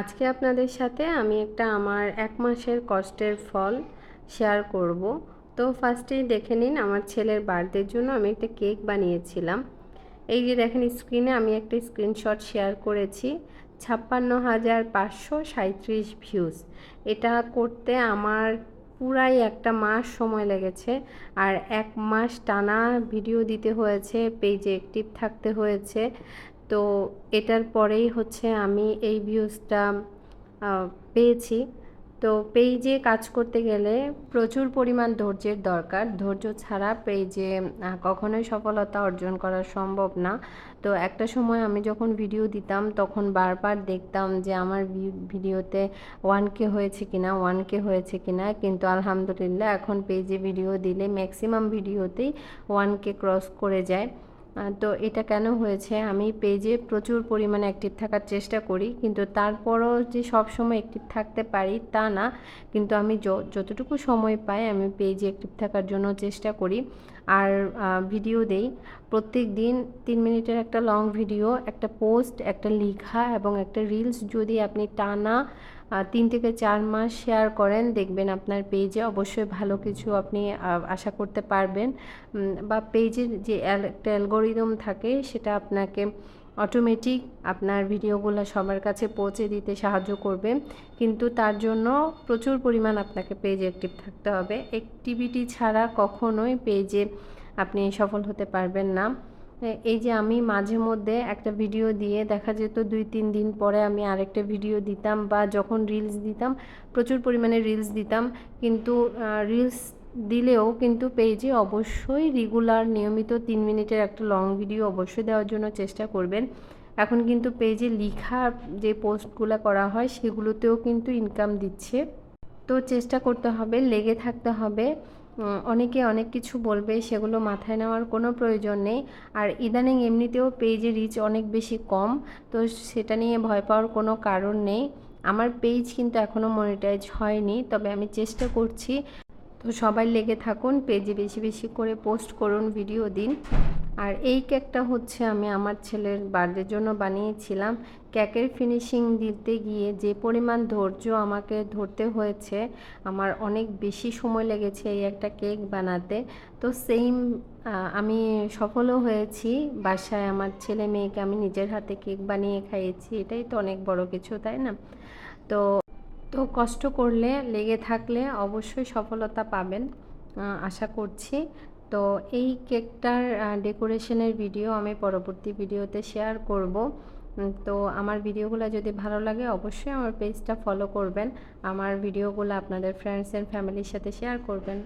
আজকে আপনাদের সাথে আমি একটা আমার এক মাসের কষ্টের ফল শেয়ার করব। তো ফার্স্টেই দেখে নিন, আমার ছেলের বার্থডের জন্য আমি একটা কেক বানিয়েছিলাম। এই যে দেখেন স্ক্রিনে আমি একটা স্ক্রিনশট শেয়ার করেছি, ছাপ্পান্ন হাজার পাঁচশো সাঁত্রিশ ভিউজ এটা করতে আমার পুরাই একটা মাস সময় লেগেছে, আর এক মাস টানা ভিডিও দিতে হয়েছে পেজে অ্যাক্টিভ থাকতে হয়েছে। তো এটার পরেই হচ্ছে আমি এই ভিউজটা পেয়েছি। তো পেজে কাজ করতে গেলে প্রচুর পরিমাণ ধৈর্যের দরকার। ধৈর্য ছাড়া পেজে কখনোই সফলতা অর্জন করা সম্ভব না। তো একটা সময় আমি যখন ভিডিও দিতাম, তখন বারবার দেখতাম যে আমার ভিডিওতে ওয়ান কে হয়েছে কিনা ওয়ান কে হয়েছে কিনা। কিন্তু আলহামদুলিল্লাহ এখন পেজে ভিডিও দিলে ম্যাক্সিমাম ভিডিওতেই ওয়ান কে ক্রস করে যায়। তো এটা কেন হয়েছে? আমি পেজে প্রচুর পরিমাণে অ্যাক্টিভ থাকার চেষ্টা করি, কিন্তু তারপরও যে সব সময় অ্যাক্টিভ থাকতে পারি তা না, কিন্তু আমি যতটুকু সময় পাই আমি পেজে অ্যাক্টিভ থাকার জন্য চেষ্টা করি। আর ভিডিও দেই। প্রত্যেক দিন তিন মিনিটের একটা লং ভিডিও একটা পোস্ট একটা লেখা এবং একটা রিলস যদি আপনি টানা তিন থেকে চার মাস শেয়ার করেন, দেখবেন আপনার পেজে অবশ্যই ভালো কিছু আপনি আশা করতে পারবেন। বা পেজের যে একটা অ্যালগোরিদম থাকে, সেটা আপনাকে অটোমেটিক আপনার ভিডিওগুলো সবার কাছে পৌঁছে দিতে সাহায্য করবে। কিন্তু তার জন্য প্রচুর পরিমাণ আপনাকে পেজে অ্যাক্টিভ থাকতে হবে। অ্যাক্টিভিটি ছাড়া কখনোই পেজে আপনি সফল হতে পারবেন না। এই যে আমি মাঝে মধ্যে একটা ভিডিও দিয়ে দেখা যেত দুই তিন দিন পরে আমি আরেকটা ভিডিও দিতাম বা যখন রিলস দিতাম, প্রচুর পরিমাণে রিলস দিতাম। কিন্তু রিলস দিলেও কিন্তু পেজে অবশ্যই রেগুলার নিয়মিত তিন মিনিটের একটা লং ভিডিও অবশ্যই দেওয়ার জন্য চেষ্টা করবেন। এখন কিন্তু পেজে লিখা যে পোস্টগুলো করা হয়, সেগুলোতেও কিন্তু ইনকাম দিচ্ছে। তো চেষ্টা করতে হবে, লেগে থাকতে হবে। অনেকে অনেক কিছু বলবে, সেগুলো মাথায় নেওয়ার কোনো প্রয়োজন নেই। আর ইদানিং এমনিতেও পেজে রিচ অনেক বেশি কম, তো সেটা নিয়ে ভয় পাওয়ার কোনো কারণ নেই। আমার পেজ কিন্তু এখনও মনিটাইজ হয়নি, তবে আমি চেষ্টা করছি তো সবাই লেগে থাকুন, পেজে বেশি বেশি করে পোস্ট করুন, ভিডিও দিন। আর এই কেকটা হচ্ছে আমি আমার ছেলের বার্থডের জন্য বানিয়েছিলাম। কেকের ফিনিশিং দিতে গিয়ে যে পরিমাণ ধৈর্য আমাকে ধরতে হয়েছে, আমার অনেক বেশি সময় লেগেছে এই একটা কেক বানাতে। তো সেম আমি সফলও হয়েছি। বাসায় আমার ছেলে মেয়েকে আমি নিজের হাতে কেক বানিয়ে খাইয়েছি, এটাই তো অনেক বড় কিছু, তাই না? তো তো কষ্ট করলে, লেগে থাকলে অবশ্যই সফলতা পাবেন আশা করছি। তো এই কেকটার ডেকোরেশনের ভিডিও আমি পরবর্তী ভিডিওতে শেয়ার করব। তো আমার ভিডিওগুলো যদি ভালো লাগে, অবশ্যই আমার পেজটা ফলো করবেন। আমার ভিডিওগুলো আপনাদের ফ্রেন্ডস অ্যান্ড ফ্যামিলির সাথে শেয়ার করবেন।